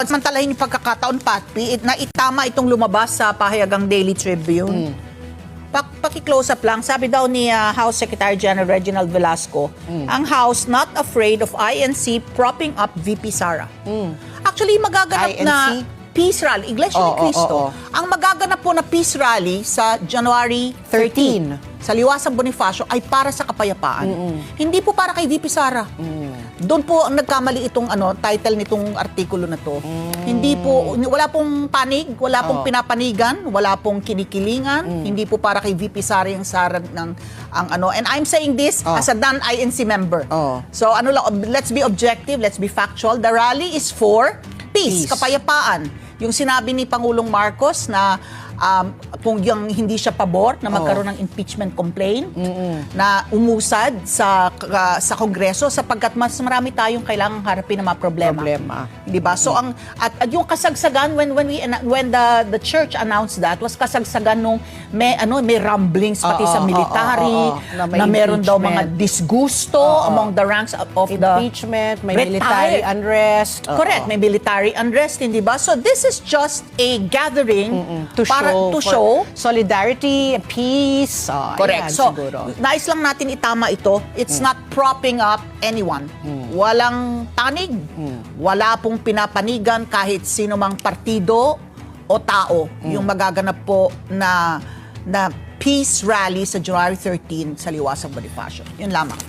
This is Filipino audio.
Samantalahin yung pagkakataon, Patpi, it, na itama itong lumabas sa pahayagang Daily Tribune. Pak paki-close up lang, sabi daw ni ah, House Secretary General Reginald Velasco, ang House not afraid of INC propping up VP Sara. Actually, magaganap INC? na peace rally, Iglesia ni Cristo. oo, oo. Ang magaganap po na peace rally sa January 13, 13. sa Liwasang Bonifacio ay para sa kapayapaan. Hindi po para kay VP Sara. Doon po ang nagkamali itong ano title nitong artikulo na to. Hindi po wala pong panig, wala pong Oo. pinapanigan, wala pong kinikilingan. Hindi po para kay VP Sara yung Sara ng ang ano. And I'm saying this Oh. as a non-INC member. Oh. So ano lang, ob- let's be objective, let's be factual. The rally is for peace, Peace. kapayapaan. Yung sinabi ni Pangulong Marcos na um, kung yung hindi siya pabor na magkaroon ng impeachment complaint na umusad sa ka- sa Kongreso sapagkat mas marami tayong kailangang harapin na mga problema. Problema. 'Di ba? So ang at, at yung kasagsagan when when we when the the church announced that was kasagsagan nung may ano may rumblings pati Oo, sa oo, military oo, oo, na may na meron daw mga impeachment. disgusto among the ranks of, of the Impeachment, may military retired- unrest. Oo. Correct, may military unrest, hindi ba? So this is just a gathering to para to for show solidarity, peace. Oh, Correct. ayan, So, siguro. nais lang natin itama ito. It's not propping up anyone. Walang tanig. Wala pong pinapanigan kahit sino mang partido o tao yung magaganap po na na peace rally sa January 13 sa Liwasang Bonifacio. Yun lamang.